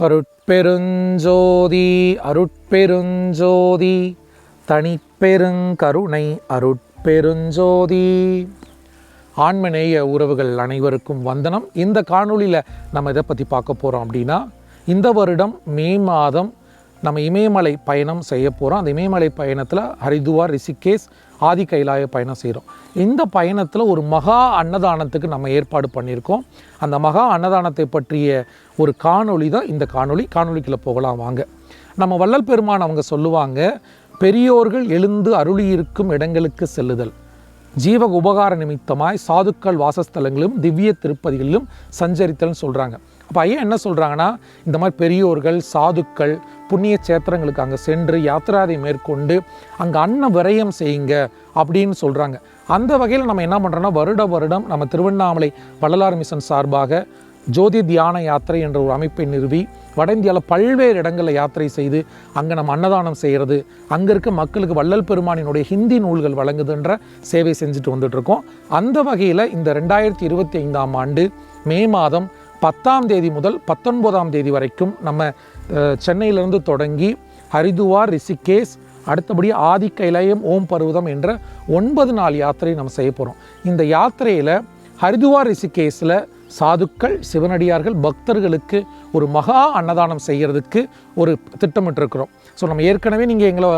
அருட்பெருஞ்சோதி அருட்பெருஞ்சோதி தனிப்பெருங்கருணை அருட்பெருஞ்சோதி. ஆண்மநேய உறவுகள் அனைவருக்கும் வந்தனம். இந்த காணொளியில் நம்ம இதை பற்றி பார்க்க போகிறோம் அப்படின்னா இந்த வருடம் மே மாதம் நம்ம இமயமலை பயணம் செய்ய போகிறோம் அந்த இமயமலை பயணத்தில் ஹரிதுவார் ரிஷிகேஷ் ஆதி கைலாய பயணம் செய்கிறோம் இந்த பயணத்தில் ஒரு மகா அன்னதானத்துக்கு நம்ம ஏற்பாடு பண்ணியிருக்கோம். அந்த மகா அன்னதானத்தை பற்றிய ஒரு காணொளி தான் இந்த காணொளி. காணொளிக்குள்ளே போகலாம் வாங்க. நம்ம வள்ளல் பெருமான் அவங்க சொல்லுவாங்க பெரியோர்கள் எழுந்து அருளியிருக்கும் இடங்களுக்கு செல்லுதல். ஜீவ உபகார நிமித்தமாய் சாதுக்கள் வாசஸ்தலங்களிலும் திவ்ய திருப்பதிகளிலும் சஞ்சரித்தல்னு சொல்கிறாங்க அப்போ ஐயா என்ன சொல்கிறாங்கன்னா இந்த மாதிரி பெரியோர்கள் சாதுக்கள் புண்ணிய சேத்திரங்களுக்கு அங்கே சென்று யாத்திராதை மேற்கொண்டு அங்கே அன்ன விரயம் செய்யுங்க அப்படின்னு சொல்கிறாங்க அந்த வகையில் நம்ம என்ன பண்ணுறோன்னா வருட வருடம் நம்ம திருவண்ணாமலை வள்ளலார் மிஷன் சார்பாக ஜோதி தியான யாத்திரை என்ற ஒரு அமைப்பை நிறுவி வட இந்தியாவில் பல்வேறு இடங்களில் யாத்திரை செய்து அங்கே நம்ம அன்னதானம் செய்கிறது அங்கே இருக்க மக்களுக்கு வள்ளல் பெருமானினுடைய ஹிந்தி நூல்கள் வழங்குதுன்ற சேவை செஞ்சுட்டு வந்துட்டுருக்கோம். அந்த வகையில் இந்த ரெண்டாயிரத்தி இருபத்தி ஐந்தாம் ஆண்டு மே மாதம் பத்தாம் தேதி முதல் பத்தொன்பதாம் தேதி வரைக்கும் நம்ம சென்னையிலேருந்து சென்னையிலிருந்து தொடங்கி ஹரிதுவார் ரிஷிகேஷ் அடுத்தபடி ஆதி கைலாயம் ஓம் பருவதம் என்ற ஒன்பது நாள் யாத்திரை நம்ம செய்ய போகிறோம் இந்த யாத்திரையில் ஹரிதுவார் ரிஷிகேஸில் சாதுக்கள் சிவனடியார்கள் பக்தர்களுக்கு ஒரு மகா அன்னதானம் செய்கிறதுக்கு ஒரு திட்டமிட்டிருக்கிறோம். ஸோ நம்ம ஏற்கனவே நீங்கள் எங்களை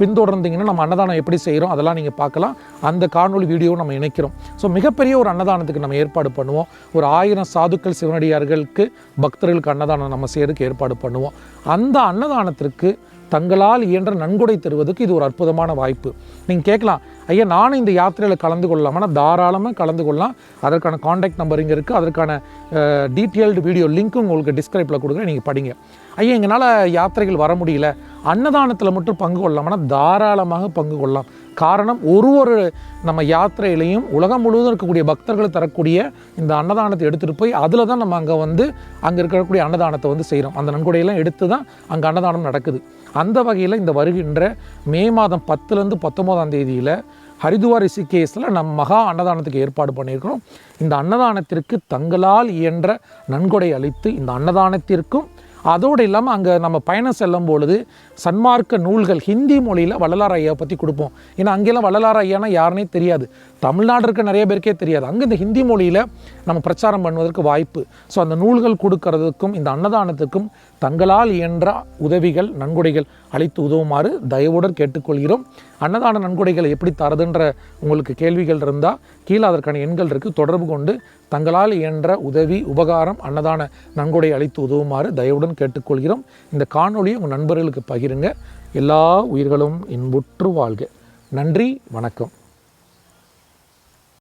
பின்தொடர்ந்தீங்கன்னா நம்ம அன்னதானம் எப்படி செய்கிறோம் அதெல்லாம் நீங்கள் பார்க்கலாம். அந்த காணொலி வீடியோ நம்ம இணைக்கிறோம். ஸோ மிகப்பெரிய ஒரு அன்னதானத்துக்கு நம்ம ஏற்பாடு பண்ணுவோம். ஒரு ஆயிரம் சாதுக்கள் சிவனடியார்களுக்கு பக்தர்களுக்கு அன்னதானம் நம்ம செய்கிறதுக்கு ஏற்பாடு பண்ணுவோம். அந்த அன்னதானத்திற்கு தங்களால் இயன்ற நன்கொடை தருவதற்கு இது ஒரு அற்புதமான வாய்ப்பு. நீங்கள் கேட்கலாம் ஐயா நானும் இந்த யாத்திரையில் கலந்து கொள்ளலாமா. தாராளமாக கலந்து கொள்ளலாம். அதற்கான காண்டாக்ட் நம்பர் இங்கே இருக்குது அதற்கான டீட்டெயில்டு வீடியோ லிங்க்கும் உங்களுக்கு டிஸ்கிரைப்பில் கொடுக்குறேன். நீங்கள் படிங்க. ஐயா எங்களால் யாத்திரைகள் வர முடியல. அன்னதானத்தில் மட்டும் பங்கு கொள்ளலாம்னா தாராளமாக பங்கு கொள்ளலாம். காரணம் ஒரு ஒரு நம்ம யாத்திரையிலையும் உலகம் முழுவதும் இருக்கக்கூடிய பக்தர்கள் தரக்கூடிய இந்த அன்னதானத்தை எடுத்துகிட்டு போய் அதில் தான் நம்ம அங்கே வந்து அங்கே இருக்கக்கூடிய அன்னதானத்தை வந்து செய்கிறோம் அந்த நன்கொடையெல்லாம் எடுத்து தான் அங்கே அன்னதானம் நடக்குது. அந்த வகையில் இந்த வருகின்ற மே மாதம் பத்துலேருந்து பத்தொம்போதாம் தேதியில் ஹரிதுவார் ரிஷிகேஸில் நம்ம மகா அன்னதானத்துக்கு ஏற்பாடு பண்ணியிருக்கிறோம். இந்த அன்னதானத்திற்கு தங்களால் இயன்ற நன்கொடை அளித்து இந்த அன்னதானத்திற்கும் அதோடு இல்லாமல் அங்கே நம்ம பயணம் செல்லும் பொழுது சன்மார்க்க நூல்கள் ஹிந்தி மொழியில் வள்ளலார் ஐயா பற்றி கொடுப்போம். ஏன்னா அங்கெல்லாம் வள்ளலார் ஐயானா யாருனே தெரியாது. தமிழ்நாடு இருக்க நிறைய பேருக்கே தெரியாது. அங்கே இந்த ஹிந்தி மொழியில் நம்ம பிரச்சாரம் பண்ணுவதற்கு வாய்ப்பு. ஸோ அந்த நூல்கள் கொடுக்கறதுக்கும் இந்த அன்னதானத்துக்கும் தங்களால் இயன்ற உதவிகள் நன்கொடைகள் அளித்து உதவுமாறு தயவுடன் கேட்டுக்கொள்கிறோம். அன்னதான நன்கொடைகளை எப்படி தரதுன்ற உங்களுக்கு கேள்விகள் இருந்தால் கீழே அதற்கான எண்கள் இருக்குது தொடர்பு கொண்டு தங்களால் இயன்ற உதவி உபகாரம் அன்னதான நன்கொடை அளித்து உதவுமாறு தயவுடன் கேட்டுக்கொள்கிறோம். இந்த காணொலியை உங்கள் நண்பர்களுக்கு பகிருங்க. எல்லா உயிர்களும் இன்புற்று வாழ்க. நன்றி வணக்கம்.